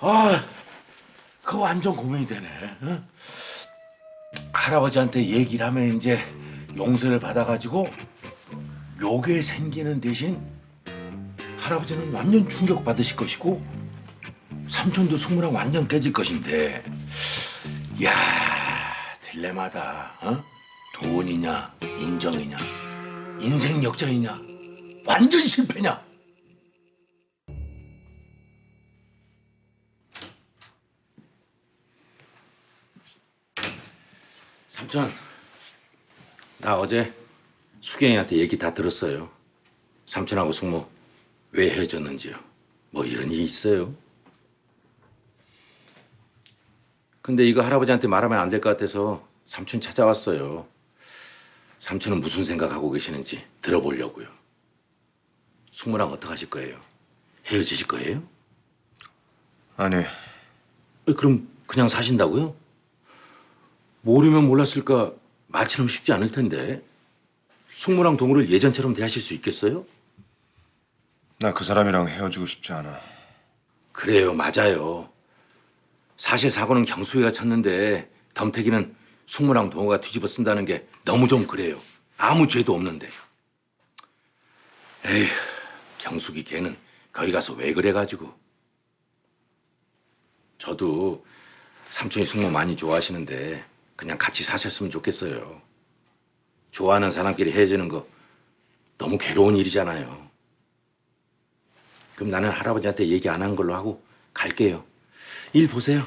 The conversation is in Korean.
아, 그 완전 고민이 되네. 어? 할아버지한테 얘기를 하면 이제 용서를 받아가지고 묘게 생기는 대신 할아버지는 완전 충격 받으실 것이고 삼촌도 숙모랑 완전 깨질 것인데, 야 딜레마다. 어? 돈이냐, 인정이냐, 인생 역전이냐, 완전 실패냐. 삼촌, 나 어제 수경이한테 얘기 다 들었어요. 삼촌하고 숙모 왜 헤어졌는지요. 뭐 이런 일이 있어요. 근데 이거 할아버지한테 말하면 안 될 것 같아서 삼촌 찾아왔어요. 삼촌은 무슨 생각하고 계시는지 들어보려고요. 숙모랑 어떡하실 거예요? 헤어지실 거예요? 아니, 어, 그럼 그냥 사신다고요? 모르면 몰랐을까 말처럼 쉽지 않을 텐데. 숙모랑 동우를 예전처럼 대하실 수 있겠어요? 나 그 사람이랑 헤어지고 싶지 않아. 그래요 맞아요. 사실 사고는 경수이가 쳤는데 덤태기는 숙모랑 동우가 뒤집어 쓴다는 게 너무 좀 그래요. 아무 죄도 없는데. 에휴 경숙이 걔는 거기 가서 왜 그래가지고. 저도 삼촌이 숙모 많이 좋아하시는데 그냥 같이 사셨으면 좋겠어요 좋아하는 사람끼리 헤어지는 거 너무 괴로운 일이잖아요 그럼 나는 할아버지한테 얘기 안 한 걸로 하고 갈게요. 일 보세요.